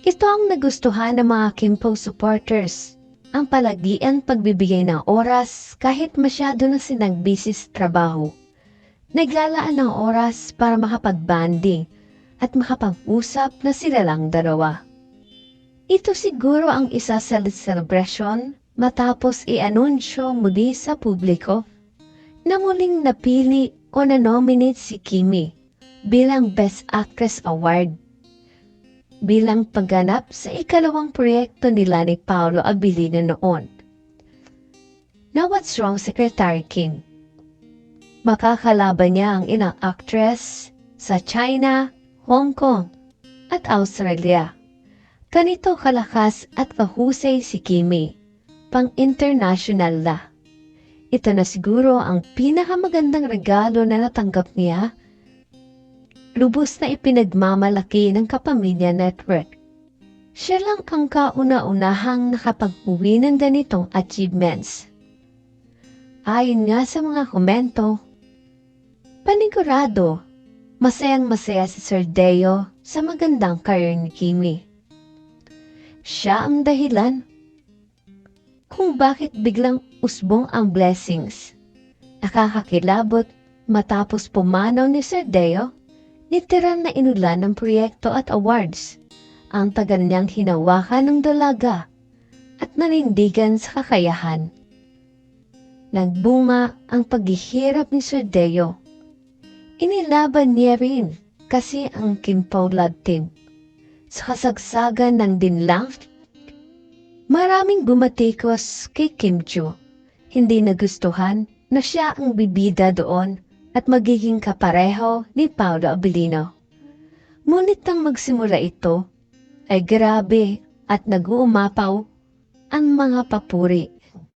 Ito ang nagustuhan ng mga Kimpo supporters. Ang palagian pagbibigay ng oras kahit masyado na sinang busy sa trabaho. Naglalaan ng oras para makapag-banding at makapag-usap na sila lang dalawa. Ito siguro ang isa sa celebration matapos i-anunsyo muli sa publiko na muling napili o na-nominate si Kimi bilang Best Actress Award bilang pagganap sa ikalawang proyekto nila ni Paolo Abilino noon. Now what's wrong, Secretary Kim? Makakalaban niya ang inang actress sa China, Hong Kong, at Australia. Ganito kalakas at kahusay si Kimi, pang-international na. Ito na siguro ang pinakamagandang regalo na natanggap niya lubos na ipinagmamalaki ng Kapamilya Network. Siya lang ang kauna-unahang nakapag-uwi ng ganitong achievements. Ayon nga sa mga komento, panigurado, masayang-masaya si Sir Deo sa magandang career ni Kimi. Siya ang dahilan kung bakit biglang usbong ang blessings. Nakakakilabot matapos pumanaw ni Sir Deo literal na inulan ng proyekto at awards ang tagal niyang hinawakan ng dalaga at nanindigan sa kakayahan. Nagbunga ang paghihirap ni Sir Deo. Inilaban niya rin kasi ang Kimpo Love Team. Sa kasagsagan ng dinlang, maraming bumatikos kay Kim Chu. Hindi nagustuhan na siya ang bibida doon at magiging kapareho ni Paolo Abilino. Ngunit nang magsimula ito, ay grabe at nag-uumapaw ang mga papuri.